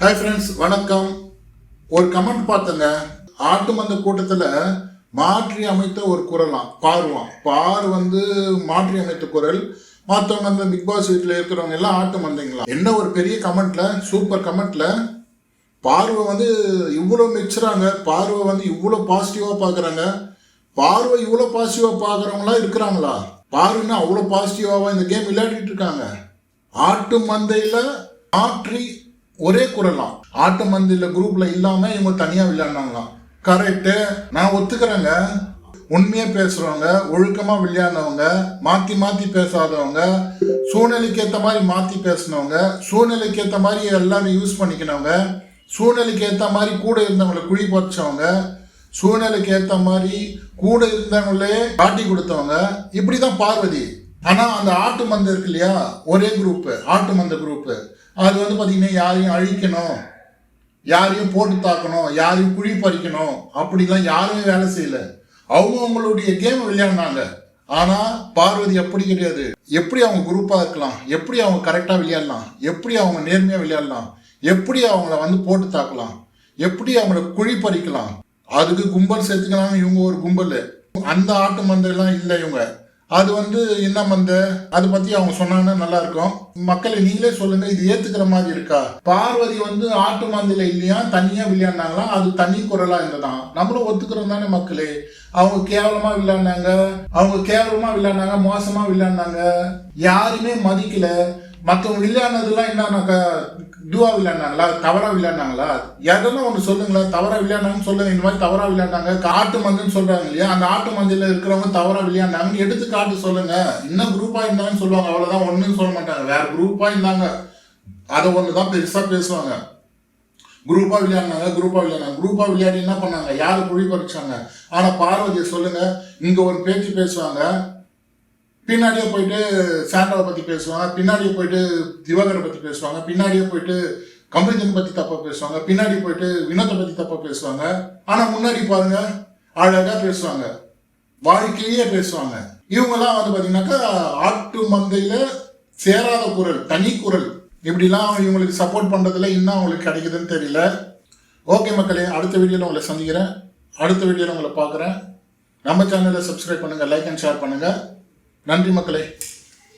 Hi friends வணக்கம். ஒரு comment பார்த்தங்க. ஆட்டு மந்த கூட்டத்தில் மாற்றி அமைத்த ஒரு குரலாம் பார்வான் பார் வந்து மாற்றி அமைத்த குரல். மற்றவங்க அந்த பிக் பாஸ் வீட்டில் இருக்கிறவங்க எல்லாம் ஆட்டு மந்தைங்களா? என்ன ஒரு பெரிய கமெண்ட்ல சூப்பர் கமெண்ட்ல பார்வை வந்து இவ்வளோ மெச்சுறாங்க பார்வை வந்து இவ்வளோ பாசிட்டிவாக பார்க்குறாங்க. பார்வை இவ்வளோ பாசிட்டிவாக பார்க்குறவங்களாம் இருக்கிறாங்களா? பார்வைன்னா அவ்வளோ பாசிட்டிவாக இந்த கேம் விளையாடிட்டு இருக்காங்க. ஆட்டு மந்தையில் மாற்றி ஒரே குரலாம் ஆட்டு மந்தியில குரூப்பில் இல்லாமல் இவங்க தனியாக விளையாடினாங்களாம் கரெக்டு நான் ஒத்துக்கிறேங்க. உண்மையா பேசுறவங்க ஒழுக்கமா விளையாடினவங்க மாத்தி மாத்தி பேசாதவங்க சூழ்நிலைக்கு ஏற்ற மாதிரி மாத்தி பேசினவங்க சூழ்நிலைக்கு ஏற்ற மாதிரி எல்லாரும் யூஸ் பண்ணிக்கினவங்க சூழ்நிலைக்கு ஏற்ற மாதிரி கூட இருந்தவங்களை குழி பறிச்சவங்க சூழ்நிலைக்கு ஏற்ற மாதிரி கூட இருந்தவங்களே காட்டி கொடுத்தவங்க இப்படிதான் பார்வதி. ஆனா அந்த ஆட்டு மந்த இருக்கு இல்லையா? ஒரே குரூப்பு ஆட்டு மந்த குரூப்பு அது வந்து பார்த்திங்கன்னா யாரையும் அழிக்கணும். யாரையும் போட்டு தாக்கணும். யாரையும் குழி பறிக்கணும். அப்படிலாம் யாருமே வேலை செய்யல. அவங்க அவங்களுடைய கேம் விளையாடினாங்க. ஆனால் பார்வதி அப்படி கிடையாது. எப்படி அவங்க குரூப்பாக இருக்கலாம்? எப்படி அவங்க கரெக்டாக விளையாடலாம்? எப்படி அவங்க நேர்மையாக விளையாடலாம்? எப்படி அவங்கள வந்து போட்டு தாக்கலாம்? எப்படி அவங்கள குழி பறிக்கலாம்? அதுக்கு கும்பல் சேர்த்துக்கலாம் இவங்க ஒரு கும்பல். அந்த ஆட்டு மந்தையெல்லாம் இல்லை இவங்க. அது வந்து என்ன மந்த? அதை பத்தி அவங்க சொன்னாங்கன்னா நல்லா இருக்கும் மக்களை நீங்களே சொல்லுங்க இது ஏத்துக்கிற மாதிரி இருக்கா? பார்வதி வந்து ஆட்டு மந்தையில இல்லையா? தனியா விளையாடினாங்களா அது தனி குரலா இருந்ததான் நம்மளும் ஒத்துக்கிறோம் தானே மக்களே. அவங்க கேவலமா விளையாடினாங்க அவங்க கேவலமா விளையாடினாங்க மோசமா விளையாடினாங்க யாருமே மதிக்கல. மற்றவங்க விளையாடினதுலாம் என்னன்னாக்கா இதுவாக விளையாடினாங்களா தவறாக விளையாடினாங்களா எதெல்லாம் ஒன்று சொல்லுங்களேன் தவறாக விளையாடினாங்கன்னு சொல்லுங்க இந்த மாதிரி தவறா விளையாடினாங்க ஆட்டு மந்துன்னு சொல்கிறாங்க இல்லையா? அந்த ஆட்டு மஞ்சளில் இருக்கிறவங்க தவறாக விளையாடினாங்கன்னு எடுத்து காட்டு சொல்லுங்க. இன்னும் குரூப்பாக இருந்தாங்கன்னு சொல்லுவாங்க அவ்வளோதான் ஒன்றும் சொல்ல மாட்டாங்க. வேற குரூப்பாக இருந்தாங்க அதை ஒன்று தான் பெருசாக பேசுவாங்க குரூப்பாக விளையாடினாங்க குரூப்பாக விளையாடினாங்க. குரூப்பாக விளையாடி என்ன பண்ணாங்க? யார் குழி பறிச்சாங்க ஆனால் பார்வதியை சொல்லுங்கள் இங்கே ஒரு பேச்சு பேசுவாங்க பின்னாடியே போயிட்டு சாண்டாவை பற்றி பேசுவாங்க பின்னாடியே போயிட்டு திவாகரை பற்றி பேசுவாங்க பின்னாடியே போயிட்டு கம்பரிஜன் பற்றி தப்பாக பேசுவாங்க பின்னாடி போயிட்டு வினோத்தை பற்றி தப்பாக பேசுவாங்க. ஆனால் முன்னாடி பாருங்க அழகாக பேசுவாங்க. வாழ்க்கையே பேசுவாங்க. இவங்கெல்லாம் வந்து பார்த்தீங்கன்னாக்கா ஆட்டு மந்தையில் சேராத குரல் தனி குரல். இப்படிலாம் இவங்களுக்கு சப்போர்ட் பண்ணுறதுல இன்னும் அவங்களுக்கு கிடைக்குதுன்னு தெரியல. ஓகே மக்களே அடுத்த வீடியோவில் உங்களை சந்திக்கிறேன். அடுத்த வீடியோவில் உங்களை பார்க்குறேன். நம்ம சேனலை சப்ஸ்கிரைப் பண்ணுங்கள் லைக் அண்ட் ஷேர் பண்ணுங்கள் நன்றி மக்களே.